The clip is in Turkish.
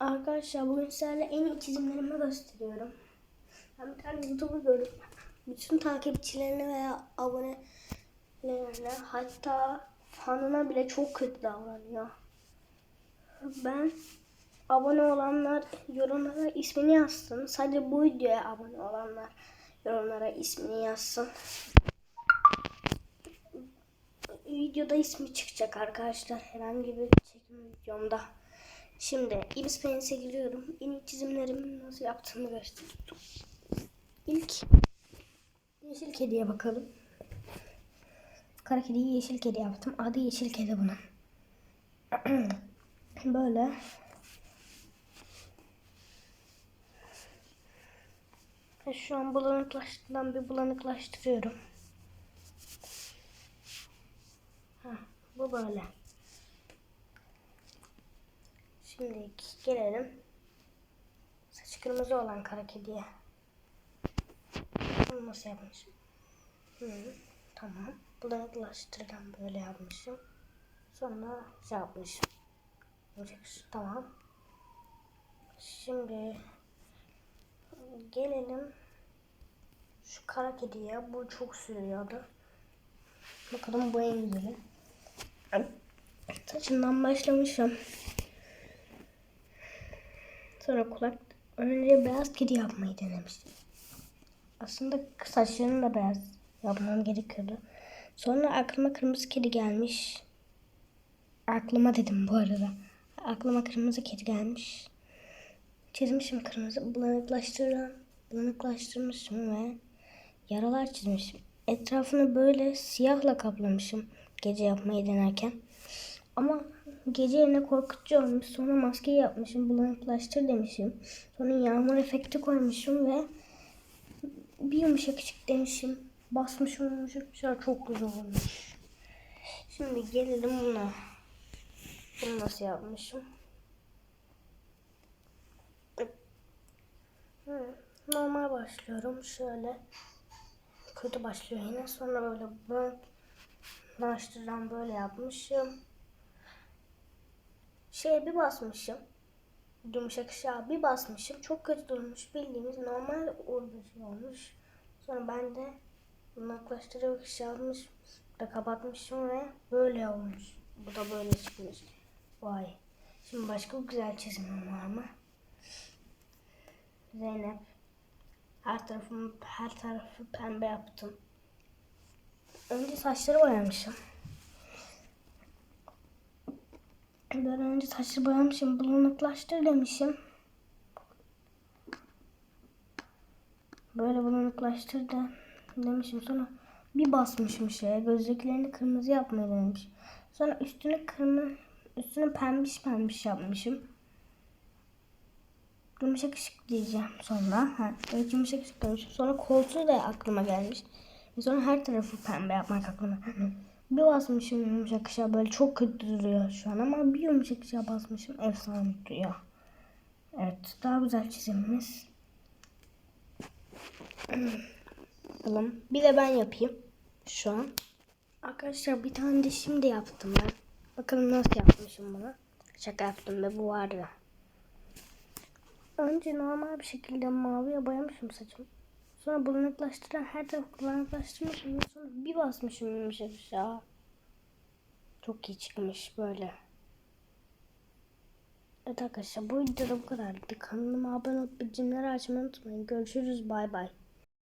Arkadaşlar bugün sizlerle en iyi çizimlerimi gösteriyorum. Ben bir tane YouTuber gördüm. Bütün takipçilerine veya abonelerine hatta fanına bile çok kötü davranıyor. Ben abone olanlar yorumlara ismini yazsın. Sadece bu videoya abone olanlar yorumlara ismini yazsın. Videoda ismi çıkacak arkadaşlar herhangi bir çekim videomda. Şimdi Ibis Paints'e giriyorum. İyi çizimlerimi nasıl yaptığımı göstereyim. İlk yeşil kediye bakalım. Kara kediyi yeşil kedi yaptım. Adı yeşil kedi bunun. Böyle. Şu an bulanıklaştığından bir bulanıklaştırıyorum. Heh, bu böyle. Şimdi gelelim saç kırmızı olan kara kediye. Bunu nasıl yapmışım? Hı, tamam. Bulanıklaştırdan böyle yapmışım. Sonra şey yapmışım. Tamam. Şimdi gelelim şu kara kediye. Bu çok sürüyordu. Bakalım bu en güzeli. Saçından başlamışım. Sonra kulak önce beyaz kedi yapmayı denemiştim. Aslında saçlarını da beyaz yapmam gerekiyordu. Sonra aklıma kırmızı kedi gelmiş. Aklıma dedim bu arada. Aklıma kırmızı kedi gelmiş. Çizmişim kırmızı. Bulanıklaştıran, bulanıklaştırmışım ve yaralar çizmişim. Etrafını böyle siyahla kaplamışım gece yapmayı denerken. Ama gece yerine korkutucu olmuş. Sonra maske yapmışım. Bulanıklaştır demişim. Sonra yağmur efekti koymuşum ve bir yumuşakçık demişim. Basmışım yumuşak bir çok güzel olmuş. Şimdi gelelim buna. Bunu nasıl yapmışım? Normal başlıyorum. Şöyle kötü başlıyor yine. Sonra böyle bulanıklaştıran böyle yapmışım. Şeye bir basmışım. Yumuşak ışığa bir basmışım. Çok kötü durmuş. Bildiğimiz normal urbaşı olmuş. Sonra ben de bunaklaştırıp ışığı almış. Da kapatmışım ve böyle olmuş. Bu da böyle çıkmış. Vay. Şimdi başka bir güzel çizimim var mı? Zeynep. Her tarafımı her tarafı pembe yaptım. Önce saçları boyamışım. Böyle önce saçları boyamışım, bulanıklaştır demişim. Böyle bulanıklaştır da demişim. Sonra bir basmışım şeye, gözlüklerini kırmızı yapmayı denemiş. Sonra üstünü kırmızı, üstünü pembiş pembiş yapmışım. Yumuşak ışık diyeceğim sonra. Ha, evet yumuşak ışık demişim. Sonra koltuğu da aklıma gelmiş. Sonra her tarafı pembe yapmak aklıma. Bir basmışım yumuşak ışığa böyle çok kötü duruyor şu an ama bir yumuşak ışığa basmışım efsane duruyor. Evet daha güzel çizimimiz. Bakalım. Bir de ben yapayım şu an. Arkadaşlar bir tane de şimdi yaptım ben. Bakalım nasıl yapmışım bunu. Şaka yaptım ve bu vardı. Önce normal bir şekilde maviye boyamışım saçımı. Sonra bulanıklaştıran her tarafı bulanıklaştırmışım. Sonra bir basmışım ışığa. Çok iyi çıkmış böyle. Evet arkadaşlar bu videoda bu kadardı. Kanalıma abone olup bildirimleri açmayı unutmayın. Görüşürüz bay bay.